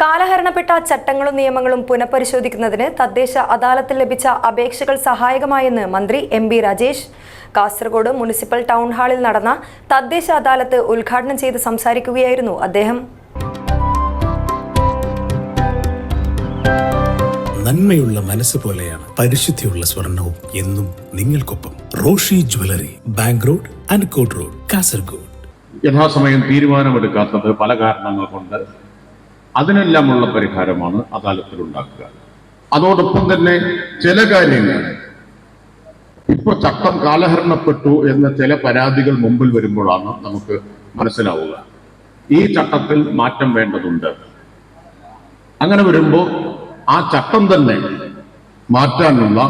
കാലഹരണപ്പെട്ട ചട്ടങ്ങളും നിയമങ്ങളും പുനഃപരിശോധിക്കുന്നതിന് തദ്ദേശ അദാലത്തിൽ ലഭിച്ച അപേക്ഷകൾ സഹായകമായെന്ന് മന്ത്രി M B Rajesh. Kasaragod municipal town ഹാളിൽ നടന്ന തദ്ദേശ അദാലത്ത് ഉദ്ഘാടനം ചെയ്ത് സംസാരിക്കുകയായിരുന്നു അദ്ദേഹം. നന്മയുള്ള മനസ്സ് പോലെയാണ് പരിശുദ്ധിയുള്ള സ്വർണവും എന്നും നിങ്ങൾക്കൊപ്പം റോഷി ജ്വല്ലറി ബാങ്ക് റോഡ് അൻകോട്ട് റോഡ് കാസർഗോഡ്. യഥാസമയം തീരുമാനമെടുക്കാത്തത് പല കാരണങ്ങൾ കൊണ്ട് അതിനെല്ലാമുള്ള പരിഹാരമാണ് അദാലത്തിൽ ഉണ്ടാക്കുക അതോടൊപ്പം തന്നെ ചില കാര്യങ്ങൾ. ഇപ്പൊ ചട്ടം കാലഹരണപ്പെട്ടു എന്ന ചില പരാതികൾ മുമ്പിൽ വരുമ്പോഴാണ് നമുക്ക് മനസ്സിലാവുക. ഈ ചട്ടത്തിൽ മാറ്റം വേണ്ടതുണ്ട്. അങ്ങനെ വരുമ്പോൾ ആ ചട്ടം തന്നെ മാറ്റാനുള്ള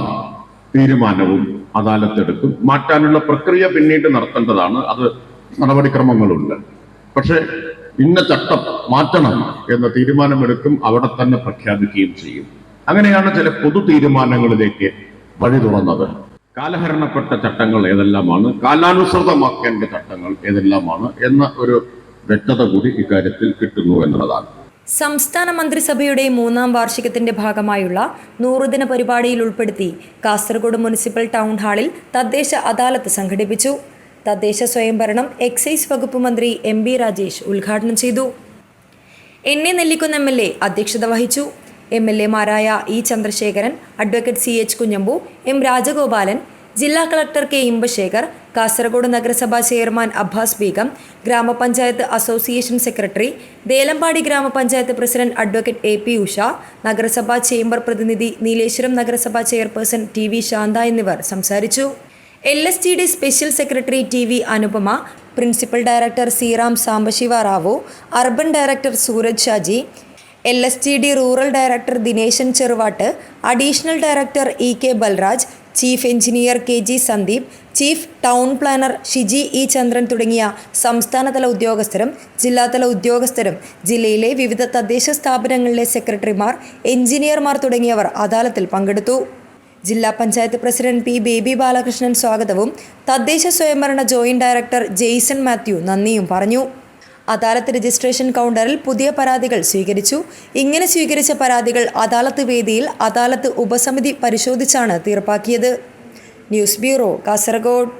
തീരുമാനവും അദാലത്തെടുക്കും. മാറ്റാനുള്ള പ്രക്രിയ പിന്നീട് നടത്തേണ്ടതാണ്. അത് നടപടിക്രമങ്ങളുണ്ട്. പക്ഷെ ഇന്ന ചട്ടം മാറ്റണം എന്ന തീരുമാനമെടുക്കും അവിടെ തന്നെ പ്രഖ്യാപിക്കുകയും ചെയ്യും. അങ്ങനെയാണ് ചില പൊതു തീരുമാനങ്ങളിലേക്ക് വഴി തുറന്നത്. കാലഹരണപ്പെട്ട ചട്ടങ്ങൾ ഏതെല്ലാമാണ്? കാലാനുസൃതമാക്കേണ്ട ചട്ടങ്ങൾ ഏതെല്ലാമാണ് എന്ന ഒരു വ്യക്തത കൂടി ഇക്കാര്യത്തിൽ കിട്ടുന്നു എന്നുള്ളതാണ് സംസ്ഥാന മന്ത്രിസഭയുടെ മൂന്നാം വാർഷികത്തിന്റെ ഭാഗമായുള്ള നൂറുദിന പരിപാടിയിൽ ഉൾപ്പെടുത്തി കാസർഗോഡ് മുനിസിപ്പൽ ടൗൺ ഹാളിൽ തദ്ദേശ അദാലത്ത് സംഘടിപ്പിച്ചു. തദ്ദേശ സ്വയംഭരണം എക്സൈസ് വകുപ്പ് മന്ത്രി എം ബി രാജേഷ് ഉദ്ഘാടനം ചെയ്തു. N A Nellikkunnu M L A അധ്യക്ഷത വഹിച്ചു. M L എമാരായ E Chandrasekharan advocate C H Kunhambu M Rajagopalan ജില്ലാ കളക്ടർ കെ ഇമ്പശേഖർ കാസർഗോഡ് നഗരസഭാ ചെയർമാൻ അബ്ബാസ് ബീഗം ഗ്രാമപഞ്ചായത്ത് അസോസിയേഷൻ സെക്രട്ടറി ദേലമ്പാടി ഗ്രാമപഞ്ചായത്ത് president advocate A P Usha നഗരസഭാ ചേംബർ പ്രതിനിധി നീലേശ്വരം നഗരസഭാ ചെയർപേഴ്സൺ ടി വി ശാന്ത എന്നിവർ സംസാരിച്ചു. L S T D special secretary T V Anupama principal director Sriram Sambasiva Rao urban director Sooraj Shaji L S T D rural director Dineshan Cheruvattu additional director E K Balraj chief engineer K G Sandeep chief town planner Shiji E Chandran തുടങ്ങിയ സംസ്ഥാനതല ഉദ്യോഗസ്ഥരും ജില്ലാതല ഉദ്യോഗസ്ഥരും ജില്ലയിലെ വിവിധ തദ്ദേശ സ്ഥാപനങ്ങളിലെ സെക്രട്ടറിമാർ എഞ്ചിനീയർമാർ തുടങ്ങിയവർ അദാലത്തിൽ പങ്കെടുത്തു. ജില്ലാ പഞ്ചായത്ത് പ്രസിഡന്റ് പി ബേബി ബാലകൃഷ്ണൻ സ്വാഗതവും. തദ്ദേശ സ്വയംഭരണ ജോയിന്റ് ഡയറക്ടർ ജെയ്സൺ മാത്യു നന്ദിയും പറഞ്ഞു. അദാലത്ത് രജിസ്ട്രേഷൻ കൗണ്ടറിൽ പുതിയ പരാതികൾ സ്വീകരിച്ചു. ഇങ്ങനെ സ്വീകരിച്ച പരാതികൾ അദാലത്ത് വേദിയിൽ അദാലത്ത് ഉപസമിതി പരിശോധിച്ചാണ് തീർപ്പാക്കിയത്. News bureau Kasaragod.